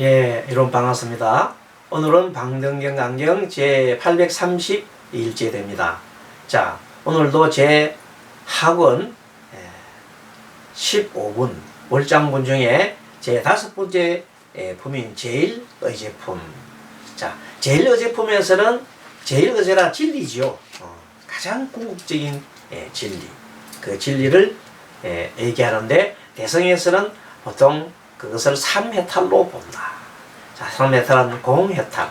예, 여러분 반갑습니다. 오늘은 방등경 강경 제 831제 됩니다. 자, 오늘도 제 학원 예, 15분 월장분 중에 제 다섯 번째 예, 품인 제일 의제품. 자, 제일 의제품에서는 제일 의제라 진리지요. 어, 가장 궁극적인 예, 진리. 그 진리를 예, 얘기하는데 대성에서는 보통 그것을 삼해탈로 본다. 자, 삼해탈은 공해탈.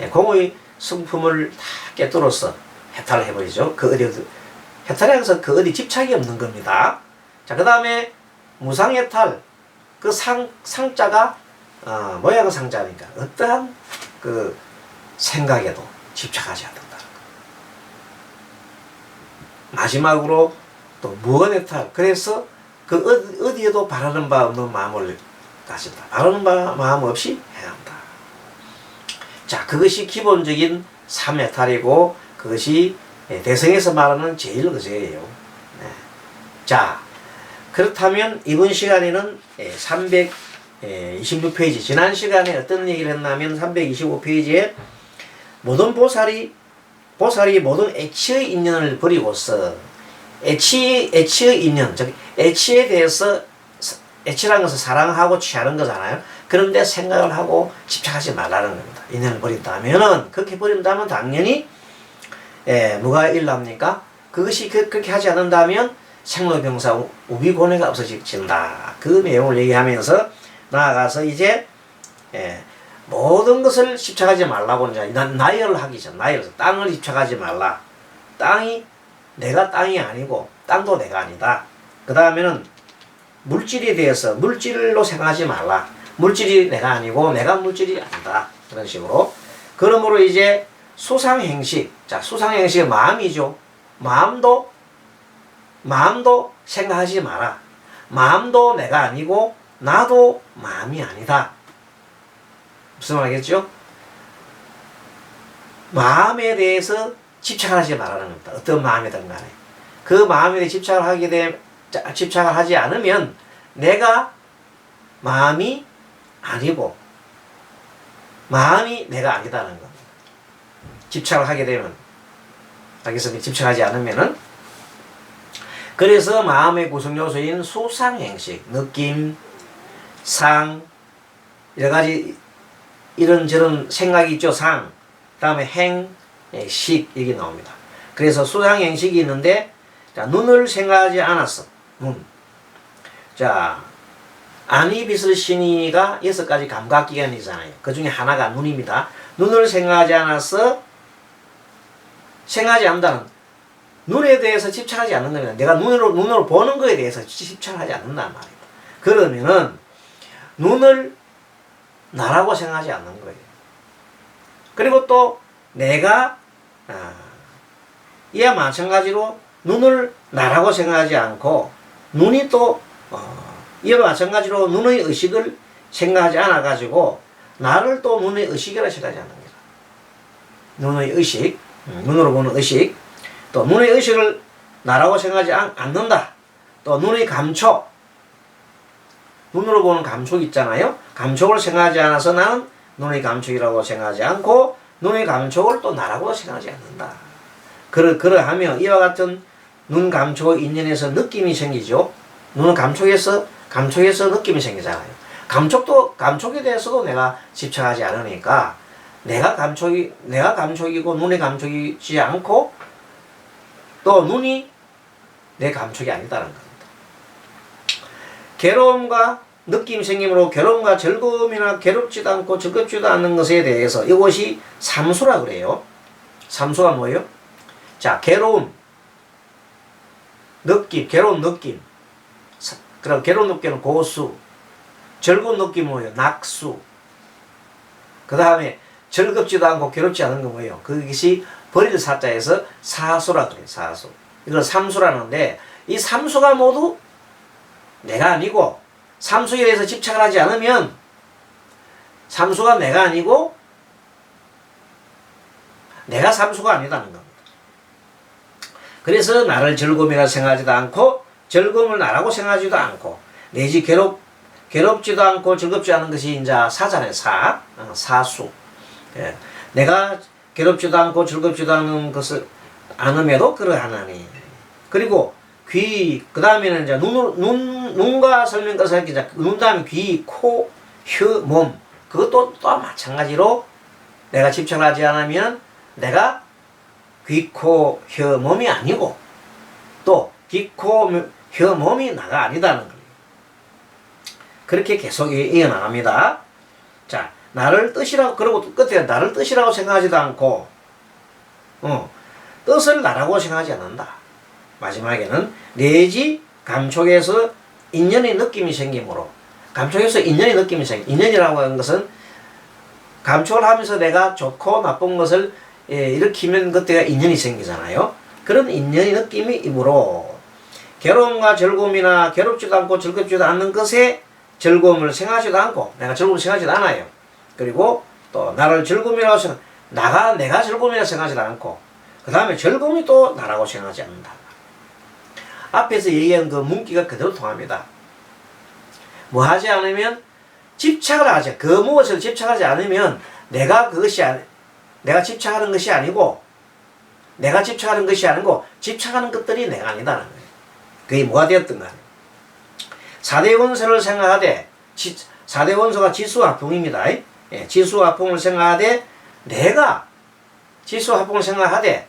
예, 공의 성품을 다 깨뚫어서 해탈을 해버리죠. 그 어디, 해탈에서 그 어디 집착이 없는 겁니다. 자, 그 다음에 무상해탈. 그 상, 상자가, 어, 모양은 상자니까 어떠한 그 생각에도 집착하지 않는다. 마지막으로 또 무언해탈. 그래서 그 어디, 어디 에도 바라는 바 없는 마음을 가진다. 바라는 바 마음 없이 해야 한다. 자, 그것이 기본적인 삼해탈이고 그것이 예, 대성에서 말하는 제일 의제예요. 네. 자, 그렇다면 이번 시간에는 326페이지 지난 시간에 어떤 얘기를 했냐면 325페이지에 모든 보살이 보살이 모든 애치의 인연을 버리고서 애치 애치의 인연 즉 애치에 대해서 애치라는 것은 사랑하고 취하는 거잖아요. 그런데 생각을 하고 집착하지 말라는 겁니다. 인연을 버린다면은 그렇게 버린다면 당연히 예, 뭐가 일납니까? 그것이 그, 그렇게 하지 않는다면 생로병사 우비고뇌가 없어진다. 그 내용을 얘기하면서 나아가서 이제 예, 모든 것을 집착하지 말라고 이제 나, 나열을 하기 전 나열 땅을 집착하지 말라. 땅이 내가 땅이 아니고 땅도 내가 아니다. 그 다음에는 물질에 대해서 물질로 생각하지 말라. 물질이 내가 아니고 내가 물질이 아니다. 그런 식으로. 그러므로 이제 수상행식. 자, 수상행식은 마음이죠. 마음도, 마음도 생각하지 마라. 마음도 내가 아니고 나도 마음이 아니다. 무슨 말이겠죠? 마음에 대해서 집착하지 말라는 겁니다. 어떤 마음이든 간에. 그 마음에 집착을 하게 되면, 집착을 하지 않으면 내가 마음이 아니고 마음이 내가 아니다는 겁니다. 집착을 하게 되면 알겠습니까? 집착하지 않으면은 그래서 마음의 구성 요소인 수상 행식, 느낌, 상 여러 가지 이런 저런 생각이 있죠. 상, 다음에 행, 예, 식 이게 나옵니다. 그래서 수상 행식이 있는데 자, 눈을 생각하지 않았어. 눈. 자, 아니 비슬 신이가 여섯 가지 감각 기관이잖아요. 그 중에 하나가 눈입니다. 눈을 생각하지 않아서 생각하지 않는다는 눈에 대해서 집착하지 않는 겁니다. 내가 눈으로 눈으로 보는 거에 대해서 집착하지 않는단 말이에요. 그러면은 눈을 나라고 생각하지 않는 거예요. 그리고 또 내가 아, 이와 마찬가지로 눈을 나라고 생각하지 않고 눈이 또 어, 이와 마찬가지로 눈의 의식을 생각하지 않아 가지고 나를 또 눈의 의식이라 생각하지 않는 거다. 눈의 의식, 음, 눈으로 보는 의식, 또 눈의 의식을 나라고 생각하지 않, 않는다. 또 눈의 감촉, 눈으로 보는 감촉 있잖아요. 감촉을 생각하지 않아서 나는 눈의 감촉이라고 생각하지 않고 눈의 감촉을 또 나라고 생각하지 않는다. 그러, 그러하며 이와 같은 눈 감촉 인연에서 느낌이 생기죠. 눈은 감촉에서 감촉에서 느낌이 생기잖아요. 감촉도 감촉에 대해서도 내가 집착하지 않으니까 내가 감촉이 내가 감촉이고 눈의 감촉이지 않고 또 눈이 내 감촉이 아니다는 겁니다. 괴로움과 느낌 생김으로 괴로움과 즐거움이나 괴롭지도 않고 즐겁지도 않는 것에 대해서 이것이 삼수라 그래요. 삼수가 뭐예요? 자, 괴로움, 느낌, 괴로운 느낌. 그럼 괴로운 느낌은 고수, 즐거운 느낌은 뭐예요? 낙수. 그 다음에 즐겁지도 않고 괴롭지 않은 건 뭐예요? 그것이 버릴 사자에서 사수라 그래요. 사수. 이걸 삼수라는데 이 삼수가 모두 내가 아니고 삼수에 대해서 집착을 하지 않으면 삼수가 내가 아니고 내가 삼수가 아니다는 겁니다. 그래서 나를 즐거움이라 생각하지도 않고 즐거움을 나라고 생각하지도 않고 내지 괴롭 괴롭지도 않고 즐겁지 않은 것이 이제 사잖아요. 사. 어, 사수. 예. 내가 괴롭지도 않고 즐겁지도 않은 것을 않음에도 그러하나니. 그리고 귀, 그 다음에는 이제 눈, 눈, 눈과 설명까지 이제 눈 다음에 귀, 코, 혀, 몸. 그것도 또 마찬가지로 내가 집착하지 않으면 내가 귀, 코, 혀, 몸이 아니고 또 귀, 코, 혀, 몸이 나가 아니다는 거예요. 그렇게 계속 이어나갑니다. 자, 나를 뜻이라고, 그러고 끝에 나를 뜻이라고 생각하지도 않고, 어, 뜻을 나라고 생각하지 않는다. 마지막에는 내지 감촉에서 인연의 느낌이 생기므로, 감촉에서 인연의 느낌이 생기, 인연이라고 하는 것은 감촉을 하면서 내가 좋고 나쁜 것을 예, 일으키면 그때가 인연이 생기잖아요. 그런 인연의 느낌이 이므로 괴로움과 즐거움이나 괴롭지도 않고 즐겁지도 않는 것에 즐거움을 생각하지도 않고 내가 즐거움을 생각하지도 않아요. 그리고 또 나를 즐거움이라고 생각 나가 내가 즐거움이라고 생각하지도 않고 그 다음에 즐거움이 또 나라고 생각하지 않는다. 앞에서 얘기한 그 문기가 그대로 통합니다. 뭐 하지 않으면 집착을 하지 그 무엇을 집착하지 않으면 내가 그것이 아니 내가 집착하는 것이 아니고 내가 집착하는 것이 아니고 집착하는 것들이 내가 아니다는 거예요. 그게 뭐가 되었던가. 4대 원소를 생각하되, 지, 4대 원소가 지수화풍입니다. 예, 지수화풍을 생각하되, 내가 지수화풍을 생각하되,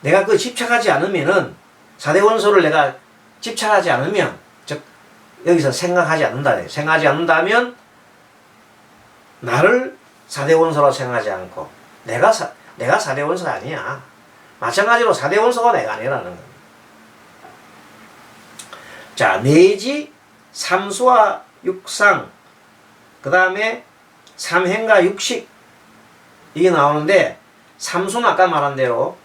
내가 그 집착하지 않으면은, 4대 원소를 내가 집착하지 않으면, 즉, 여기서 생각하지 않는다. 생각하지 않는다면, 나를 4대 원소로 생각하지 않고, 내가, 사, 내가 4대 원소가 아니야. 마찬가지로 4대 원소가 내가 아니라는 거야. 자, 내지 삼수와 육상, 그 다음에 삼행과 육식, 이게 나오는데, 삼수는 아까 말한 대로,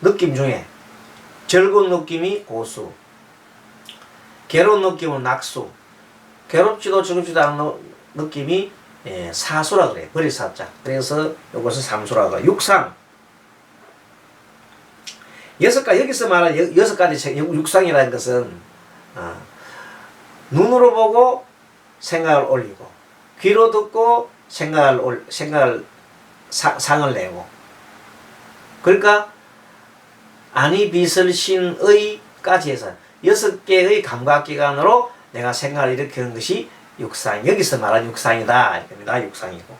느낌 중에, 즐거운 느낌이 고수, 괴로운 느낌은 낙수, 괴롭지도 즐겁지도 않은 느낌이 예, 사수라 그래. 버리 사자. 그래서 이것을 삼수라 그래. 육상. 여섯 가지 여기서 말하는 여, 섯 가지 육상이라는 것은 어, 눈으로 보고 생각을 올리고 귀로 듣고 생각을 올 생각을 사, 상을 내고 그러니까 아니 빛을 신의 까지 해서 여섯 개의 감각기관으로 내가 생각을 일으키는 것이 육상 여기서 말하는 육상이다. 이겁니다. 육상이고.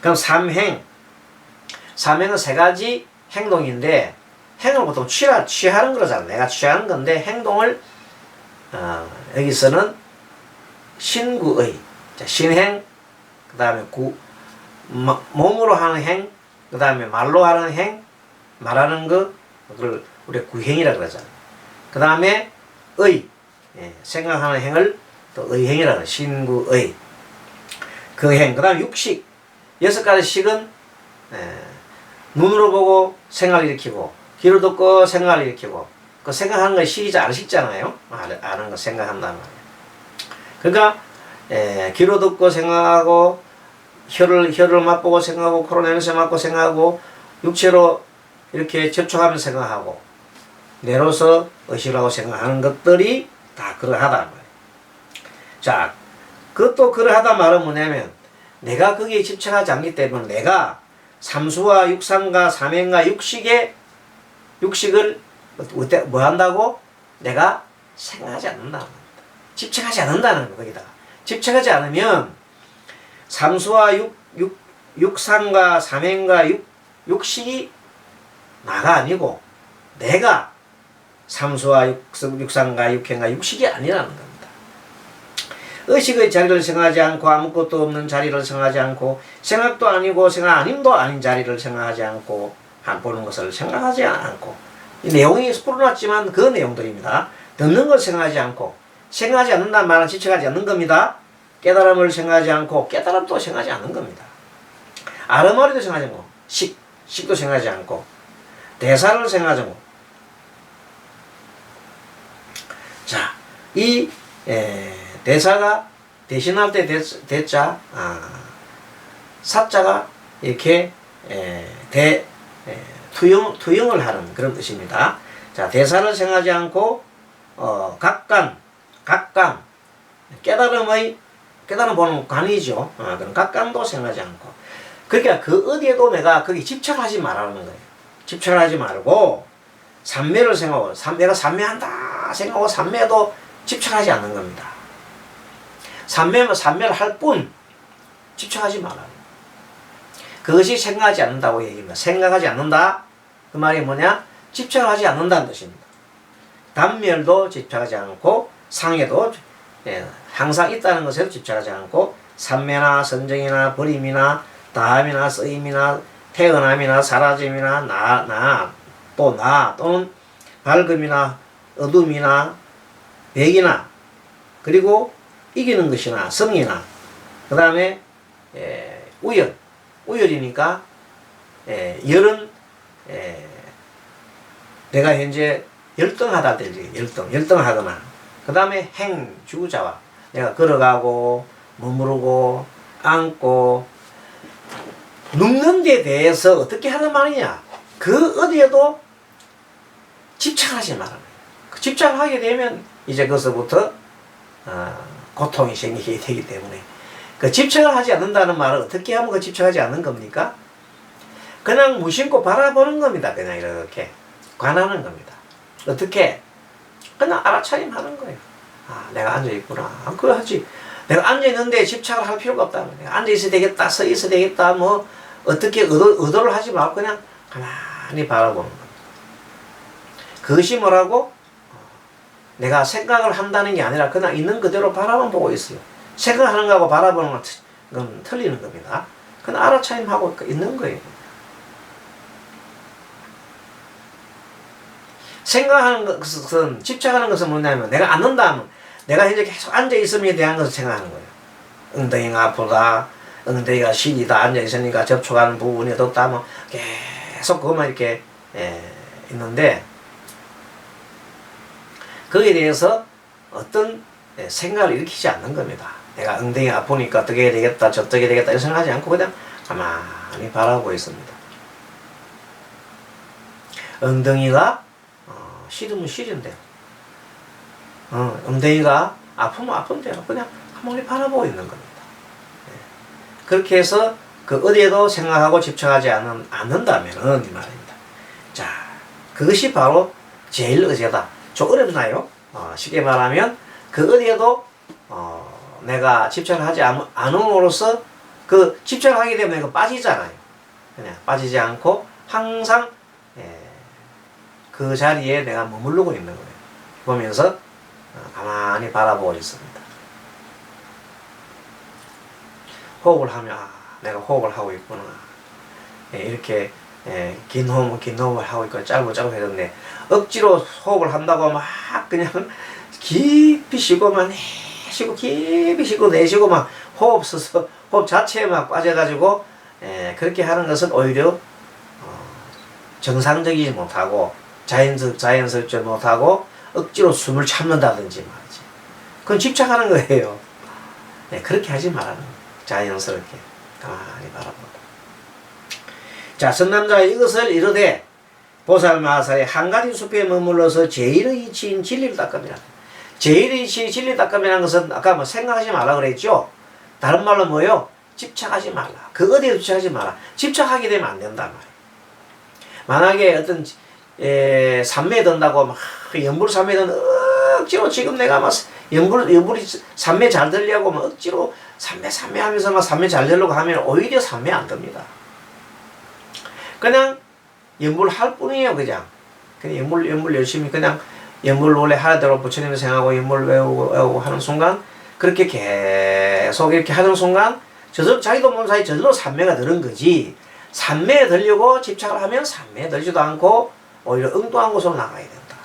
그럼 삼행. 삼행은 세 가지 행동인데 행을 보통 취하, 취하는 거잖아. 내가 취하는 건데 행동을 어, 여기서는 신구의 자, 신행 그 다음에 구 몸으로 하는 행, 그 다음에 말로 하는 행, 말하는 거, 그걸 우리 구행이라 그러잖아. 그 다음에 의, 예, 생각하는 행을 또 의행이라 그래. 신구의. 그 행, 그 다음에 육식. 여섯 가지 식은, 예, 눈으로 보고 생각을 일으키고, 귀로 듣고 생각을 일으키고 그 생각하는 거 시기자 알으시잖아요. 아는 거 생각한다는 말이에요. 그러니까 에, 귀로 듣고 생각하고 혀를 혀를 맛보고 생각하고 코로 냄새 맡고 생각하고 육체로 이렇게 접촉하면 생각하고 내로서 의식하고 생각하는 것들이 다 그러하다 말이에요. 자, 그것도 그러하다 말은 뭐냐면 내가 거기에 집착하지 않기 때문에 내가 삼수와 육상과 삼행과 육식에 육식을 뭐 한다고? 내가 생각하지 않는다. 집착하지 않는다는 거, 거기다가. 집착하지 않으면, 삼수와 육, 육, 육상과 삼행과 육, 육식이 나가 아니고, 내가 삼수와 육, 육상과 육행과 육식이 아니라는 겁니다. 의식의 자리를 생각하지 않고 아무것도 없는 자리를 생각하지 않고 생각도 아니고 생각 아님도 아닌 자리를 생각하지 않고 보는 것을 생각하지 않고 내용이 풀어놨지만 그 내용들입니다. 듣는 걸 생각하지 않고 생각하지 않는다는 말은 지체하지 않는 겁니다. 깨달음을 생각하지 않고 깨달음도 생각하지 않는 겁니다. 아르머리도 생각하지 않고 식, 식도 생각하지 않고 대사를 생각하지 않고 자, 이 에, 대사가 대신할 때 대, 자 아, 사자가 이렇게 에, 대 예, 투영, 투영을 하는 그런 뜻입니다. 자, 대사를 생각하지 않고, 어, 각간, 각강, 깨달음의 깨달음 보는 관이죠. 어, 그런 각감도 생각하지 않고. 그러니까 그 어디에도 내가 거기 집착하지 말라는 거예요. 집착하지 말고 삼매를 생각하고 삼, 내가 삼매한다 생각하고 삼매도 집착하지 않는 겁니다. 삼매면 삼매를 할 뿐 집착하지 말라. 그것이 생각하지 않는다고 얘기합니다. 생각하지 않는다. 그 말이 뭐냐? 집착하지 않는다는 뜻입니다. 단멸도 집착하지 않고 상해도 예, 항상 있다는 것에도 집착하지 않고 삼매나 선정이나 버림이나 다함이나 쓰임이나 태어남이나 사라짐이나 나, 나, 또 나, 또는 밝음이나 어둠이나 백이나 그리고 이기는 것이나 성이나 그 다음에 예, 우열 우열이니까 예, 열은 예, 내가 현재 열등하다 들지 열등 열등하거나 그 다음에 행 주자와 내가 걸어가고 머무르고 앉고 눕는 데 대해서 어떻게 하는 말이냐 그 어디에도 집착하지 말아요 그 집착하게 되면 이제 거기서부터 어, 고통이 생기게 되기 때문에 그 집착을 하지 않는다는 말은 어떻게 하면 그 집착하지 않는 겁니까? 그냥 무심코 바라보는 겁니다. 그냥 이렇게 관하는 겁니다. 어떻게? 그냥 알아차림 하는 거예요. 아, 내가 앉아 있구나. 아, 그거 하지. 내가 앉아 있는데 집착을 할 필요가 없다. 내가 앉아 있어야 되겠다, 서 있어야 되겠다, 뭐 어떻게 의도, 의도를 하지 말고 그냥 가만히 바라보는 겁니다. 그것이 뭐라고? 내가 생각을 한다는 게 아니라 그냥 있는 그대로 바라만 보고 있어요. 생각하는 거하고 바라보는 건 틀리는 겁니다. 그냥 알아차림하고 있는 거예요. 생각하는 것은 집착하는 것은 뭐냐면 내가 앉는다 하면 내가 현재 계속 앉아 있음에 대한 것을 생각하는 거예요. 엉덩이가 아프다, 엉덩이가 시리다 앉아 있으니까 접촉하는 부분이 덥다 뭐 계속 그것만 이렇게 예, 있는데 거기에 대해서 어떤 예, 생각을 일으키지 않는 겁니다. 내가 엉덩이 아프니까 어떻게 되겠다, 저떻게 되겠다 이런 생각하지 않고 그냥 가만히 바라보고 있습니다. 엉덩이가 어, 싫으면 싫은데 어, 엉덩이가 아프면 아픈데요. 그냥 가만히 바라보고 있는 겁니다. 예. 그렇게 해서 그 어디에도 생각하고 집착하지 않는, 않는다면은 이 말입니다. 자, 그것이 바로 제일 의제다. 좀 어렵나요? 어, 쉽게 말하면 그 어디에도 어, 내가 집착을 하지 않, 않음으로써 그 집착을 하게 되면 내가 빠지잖아요. 그냥 빠지지 않고 항상 예, 그 자리에 내가 머무르고 있는 거예요. 보면서 어, 가만히 바라보고 있습니다. 호흡을 하면 아, 내가 호흡을 하고 있구나. 예, 이렇게 예, 긴 호흡은 긴 호흡을 하고 있고 짧고 짧고 해는데 억지로 호흡을 한다고 막 그냥 깊이 쉬고만 내쉬고 깊이 쉬고 내쉬고 막 호흡 써서 호흡 자체에 막 빠져가지고 예, 그렇게 하는 것은 오히려 어, 정상적이지 못하고 자연스, 자연스럽지 못하고 억지로 숨을 참는다든지 말이지. 그건 집착하는 거예요. 네, 그렇게 하지 말라는 거예요. 자연스럽게 가만히 바라보고. 자, 선남자가 이것을 이르되 보살마살의 한 가지 숲에 머물러서 제일의 이치인 진리를 닦음이라. 제일의 이치인 진리 닦음이라는 것은 아까 뭐 생각하지 말라 그랬죠? 다른 말로 뭐요? 집착하지 말라. 그 어디에 집착하지 마라. 집착하게 되면 안 된단 말이에요. 만약에 어떤 에, 삼매 든다고 막 연불 삼매 든 억지로 지금 내가 막 연불 연불이 삼매 잘 들려고 막 억지로 삼매 삼매 하면서 막 삼매 잘 되려고 하면 오히려 삼매 안 됩니다. 그냥 연불 할 뿐이에요, 그냥. 그냥 연불 연불 열심히 그냥 연불 원래 하나대로 부처님을 생각하고 연불 외우고 외우고 하는 순간 그렇게 계속 이렇게 하는 순간 저절 자기도 모르는 사이 저절로 삼매가 들은 거지. 삼매에 들려고 집착을 하면 삼매에 들지도 않고 오히려 엉뚱한 곳으로 나가야 된다.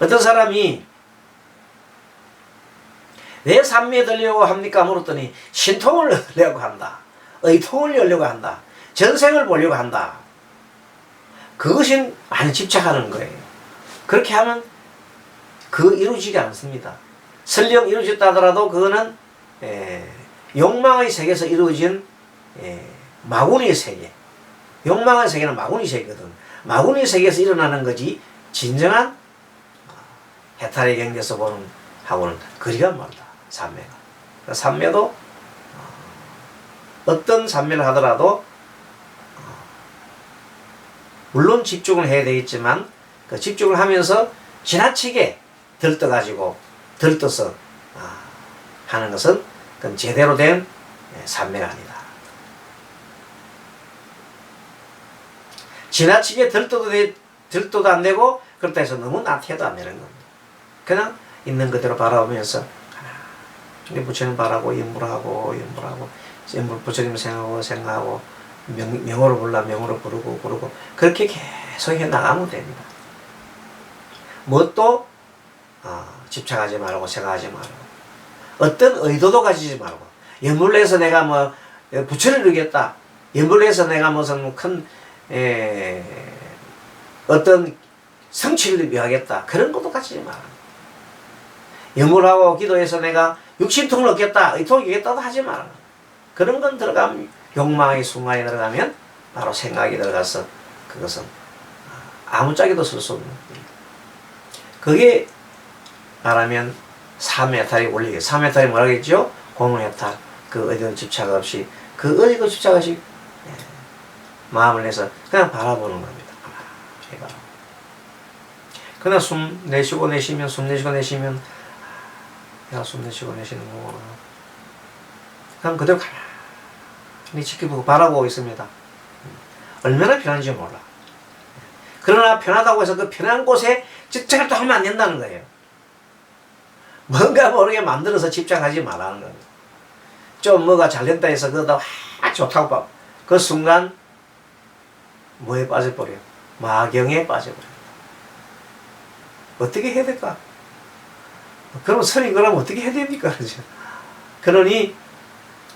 어떤 사람이 왜 삼매에 들려고 합니까? 물었더니 신통을 얻으려고 한다. 의통을 열려고 한다. 전생을 보려고 한다. 그것이 많이 집착하는 거예요. 그렇게 하면 그 이루어지지 않습니다. 설령 이루어졌다 하더라도 그거는 에, 욕망의 세계에서 이루어진 에, 마구니의 세계. 욕망의 세계는 마구니 세계거든. 마구니 세계에서 일어나는 거지 진정한 해탈의 경계에서 보는 하고는 거리가 멀다. 삼매가. 그 삼매도 어, 어떤 삼매를 하더라도 어, 물론 집중을 해야 되겠지만 그 집중을 하면서 지나치게 들떠 가지고 들떠서 아, 하는 것은 그건 제대로 된 예, 삼매가 아니다. 지나치게 들떠도 되, 들떠도 안 되고 그렇다 해서 너무 나태해도 안 되는 겁니다. 그냥 있는 그대로 바라보면서 근데 부처님 바라고 연불하고 연불하고 연불 부처님 생각하고 생각하고 명, 명호를 불러 명호를 부르고 부르고 그렇게 계속 해 나가면 됩니다. 뭣도 어, 집착하지 말고 생각하지 말고. 어떤 의도도 가지지 말고. 연불해서 내가 뭐 부처를 이루겠다. 연불해서 내가 무슨 큰 에, 어떤 성취를 위하겠다. 그런 것도 가지지 마라. 연불하고 기도해서 내가 육신통을 얻겠다 의통을 이겠다도 하지 마라. 그런 건 들어가면 욕망의 순간에 들어가면 바로 생각이 들어가서 그것은 아무짝에도 쓸 수 없는. 그게 말하면 3회탈이 올리게 3회탈이 뭐라 겠죠 공회탈 그 어디도 집착 없이 그 어디도 집착 없이 예, 마음을 내서 그냥 바라보는 겁니다. 가만히 바라. 그냥 숨 내쉬고 내쉬면 숨 내쉬고 내쉬면 아, 내가 숨 내쉬고 내쉬는 거구나. 그냥 그대로 가만히 지켜보고 바라보고 있습니다. 얼마나 편한지 몰라. 그러나 편하다고 해서 그 편한 곳에 집착을 또 하면 안 된다는 거예요. 뭔가 모르게 만들어서 집착하지 말라는 겁니다. 좀 뭐가 잘 된다 해서 그거다 확 좋다고 봐. 그 순간 뭐에 빠져버려요? 마경에 빠져버려요. 어떻게 해야 될까? 그럼 선이 그러면 어떻게 해야 됩니까? 그러죠. 그러니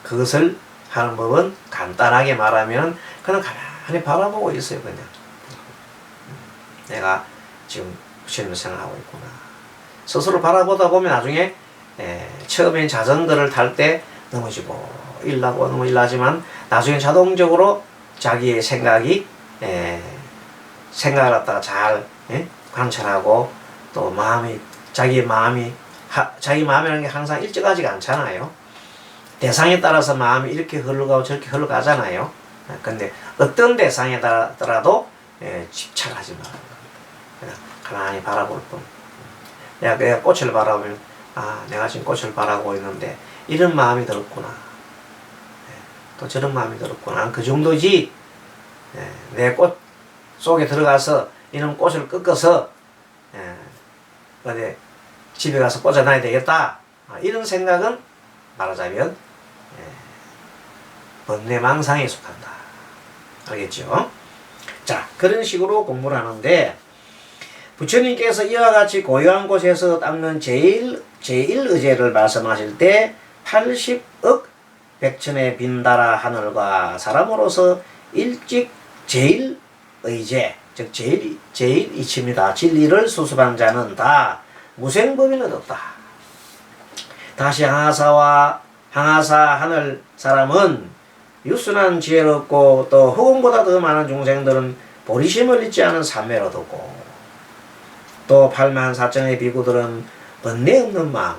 그것을 하는 법은 간단하게 말하면 그냥 가만히 바라보고 있어요. 그냥. 내가 지금 부처님을 생각하고 있구나. 스스로 바라보다 보면 나중에 에, 처음엔 자전거를 탈 때 넘어지고 일나고 넘어질라지만 나중에 자동적으로 자기의 생각이 에, 생각을 갖다가 잘 에, 관찰하고 또 마음이 자기의 마음이 하, 자기 마음이라는 게 항상 일정하지가 않잖아요. 대상에 따라서 마음이 이렇게 흘러가고 저렇게 흘러가잖아요. 아, 근데 어떤 대상에 따라도 에, 집착하지 말아요. 그냥 가만히 바라볼 뿐. 내가, 내가 꽃을 바라보면, 아, 내가 지금 꽃을 바라고 있는데, 이런 마음이 들었구나. 예, 또 저런 마음이 들었구나. 그 정도지, 예, 내꽃 속에 들어가서 이런 꽃을 꺾어서, 예, 어디 집에 가서 꽂아놔야 되겠다. 아, 이런 생각은 말하자면, 예, 번뇌망상에 속한다. 알겠죠? 자, 그런 식으로 공부를 하는데, 부처님께서 이와 같이 고요한 곳에서 닦는 제일 제일 의제를 말씀하실 때 80억 백천의 빈다라 하늘과 사람으로서 일찍 제일 의제 즉 제일 제일 이치입니다. 진리를 수습한 자는 다 무생법인은 없다. 다시 항하사와 항하사 하늘 사람은 유순한 지혜를 얻고 또 허공보다 더 많은 중생들은 보리심을 잊지 않은 삼매를 얻고 또 8만 4천의 비구들은 번뇌 없는 마음.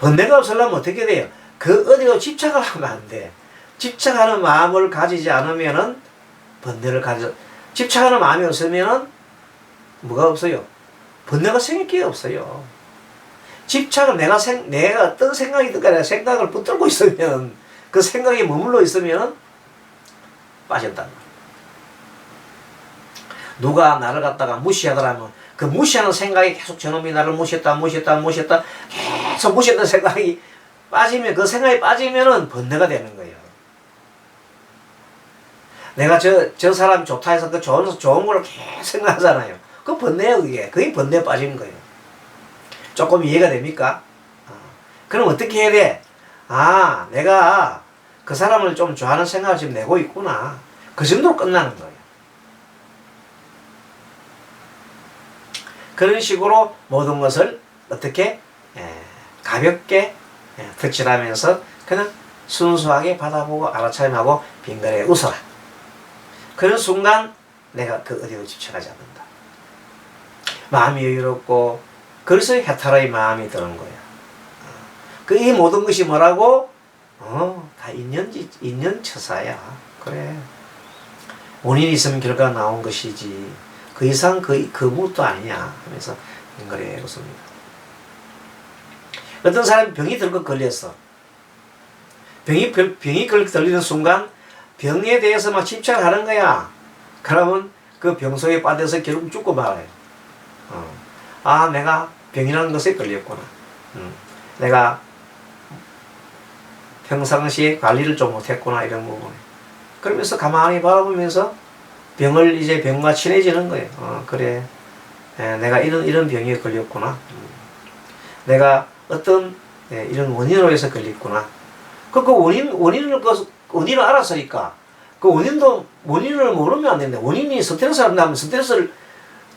번뇌가 없으려면 어떻게 돼요? 그 어디로 집착을 하면 안 돼. 집착하는 마음을 가지지 않으면은 번뇌를 가져. 집착하는 마음이 없으면은 뭐가 없어요? 번뇌가 생길 게 없어요. 집착을 내가 생, 내가 어떤 생각이 들까 생각을 붙들고 있으면 그 생각이 머물러 있으면 말이야. 누가 나를 갖다가 무시하더라면 그 무시하는 생각이 계속 저놈이 나를 무시했다, 무시했다, 무시했다, 계속 무시했던 생각이 빠지면, 그 생각이 빠지면은 번뇌가 되는 거예요. 내가 저, 저 사람이 좋다 해서 그 좋은, 좋은 걸 계속 생각하잖아요. 그 번뇌야, 그게. 그게 번뇌 빠진 거예요. 조금 이해가 됩니까? 어. 그럼 어떻게 해야 돼? 아, 내가 그 사람을 좀 좋아하는 생각을 지금 내고 있구나. 그 정도로 끝나는 거예요. 그런 식으로 모든 것을 어떻게 에, 가볍게 에, 덧칠하면서 그냥 순수하게 받아보고 알아차림하고 빙그레 웃어라. 그런 순간 내가 그 어디로 집착하지 않는다. 마음이 여유롭고 그래서 해탈의 마음이 드는 거야. 그 이 모든 것이 뭐라고? 어, 다 인연지, 인연처사야. 그래. 원인이 있으면 결과가 나온 것이지. 그 이상 그, 그 무엇도 아니야. 하면서 그래, 그렇습니다. 어떤 사람이 병이 들고 걸렸어. 병이, 병- 병이 걸- 걸리는 순간 병에 대해서 막 집착하는 거야. 그러면 그 병소에 빠져서 결국 죽고 말아요. 어. 아, 내가 병이라는 것에 걸렸구나. 음. 내가 평상시에 관리를 좀 못했구나, 이런 부분에. 그러면서 가만히 바라보면서 병을 이제 병과 친해지는 거예요. 어, 그래. 에, 내가 이런, 이런 병에 걸렸구나. 음. 내가 어떤 예, 이런 원인으로 해서 걸렸구나. 그, 그 원인, 원인을, 그, 원인을 알았으니까 그 원인도, 원인을 모르면 안 되는데 원인이 스트레스를 나면 스트레스를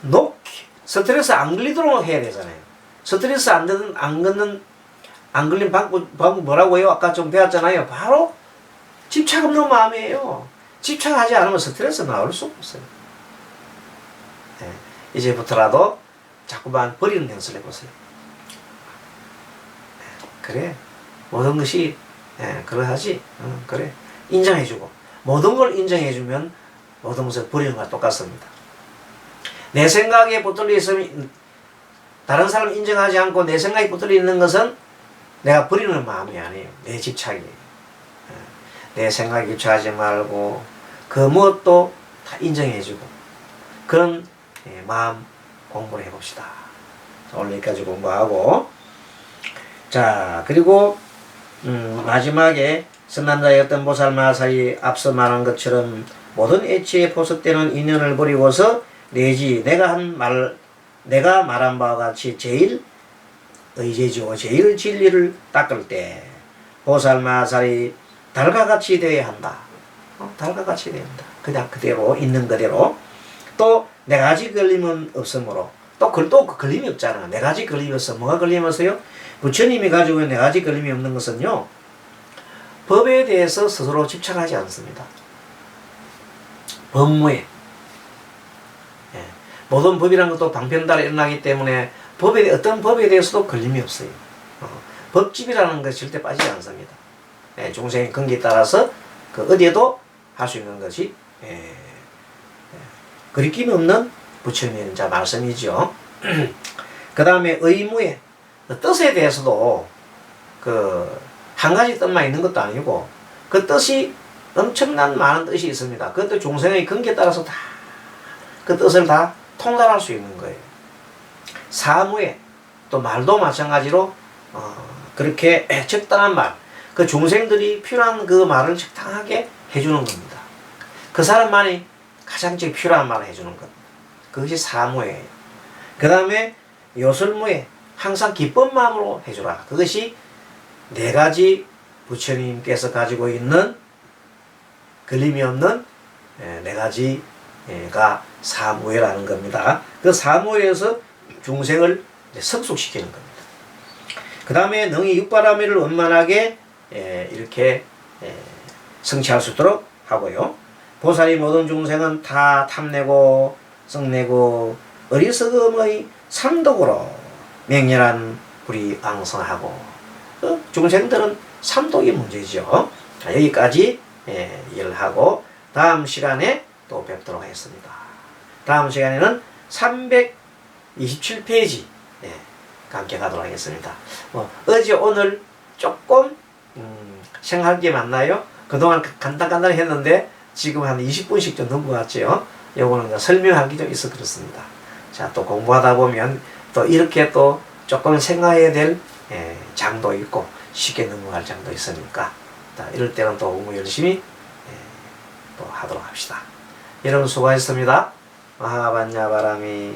놓기, 스트레스 안 걸리도록 해야 되잖아요. 스트레스 안 되는, 안 걷는, 안 걸린 방법, 방법 뭐라고요? 아까 좀 배웠잖아요. 바로 집착 없는 마음이에요. 집착하지 않으면 스트레스 나올 수 없어요. 예, 이제부터라도 자꾸만 버리는 연습을 해보세요. 예, 그래. 모든 것이, 예, 그러하지. 어, 그래. 인정해주고. 모든 걸 인정해주면 모든 것을 버리는 것과 똑같습니다. 내 생각에 붙들려 있으면, 다른 사람 인정하지 않고 내 생각에 붙들려 있는 것은 내가 버리는 마음이 아니에요. 내 집착이에요. 예, 내 생각에 집착하지 말고, 그 무엇도 다 인정해주고, 그런 예, 마음 공부를 해봅시다. 자, 오늘 여기까지 공부하고, 자, 그리고, 음, 마지막에 선남자의 어떤 보살 마살이 앞서 말한 것처럼 모든 애치에 포섭되는 인연을 버리고서 내지 내가 한 말, 내가 말한 바와 같이 제일 의제지요. 제일 진리를 닦을 때 보살 마살이 달과 같이 되어야 한다. 어, 달과 같이 되어야 한다. 그냥 그대로 있는 그대로 또 네 가지 걸림은 없으므로 또, 걸, 또 걸림이 없잖아. 네 가지 걸림이 없어. 뭐가 걸림이 없어요? 부처님이 가지고 있는 네 가지 걸림이 없는 것은요. 법에 대해서 스스로 집착하지 않습니다. 법무에. 예. 모든 법이란 것도 방편따라 일어나기 때문에 법에, 어떤 법에 대해서도 걸림이 없어요. 어. 법집이라는 것이 절대 빠지지 않습니다. 예, 중생의 근기에 따라서 그 어디에도 할 수 있는 것이 예, 예, 그리낌이 없는 부처님의 자 말씀이죠. 그 다음에 의무의 뜻에 대해서도 그 한 가지 뜻만 있는 것도 아니고 그 뜻이 엄청난 많은 뜻이 있습니다. 그것도 중생의 근기에 따라서 다 그 뜻을 다 통달할 수 있는 거예요. 사무에 또 말도 마찬가지로 어, 그렇게 적당한 말, 그 중생들이 필요한 그 말을 적당하게 해주는 겁니다. 그 사람만이 가장 제일 필요한 말을 해주는 것. 그것이 사무예요. 그 다음에 요술무에 항상 기쁜 마음으로 해주라. 그것이 네 가지 부처님께서 가지고 있는 걸림이 없는 예, 네 가지 가 사무예라는 겁니다. 그 사무예에서 중생을 성숙시키는 겁니다. 그 다음에 능히 육바라밀을 원만하게 예, 이렇게 예, 성취할 수 있도록 하고요. 보살이 모든 중생은 다 탐내고 성내고 어리석음의 삼독으로 맹렬한 불이 앙성하고 그 중생들은 삼독이 문제죠. 자, 여기까지 예, 이해를 하고 다음 시간에 또 뵙도록 하겠습니다. 다음 시간에는 327페이지 예, 함께 가도록 하겠습니다. 뭐, 어제 오늘 조금 음, 생각할 게 많나요? 그동안 간단간단히 했는데 지금 한 20분씩 좀 넘어갔죠. 요거는 설명하기 좀 있어 그렇습니다. 자, 또 공부하다 보면 또 이렇게 또 조금 생각해야 될 예, 장도 있고 쉽게 넘어갈 장도 있으니까 자, 이럴 때는 또 공부 열심히 예, 또 하도록 합시다. 여러분 수고하셨습니다. 마하반야 바람이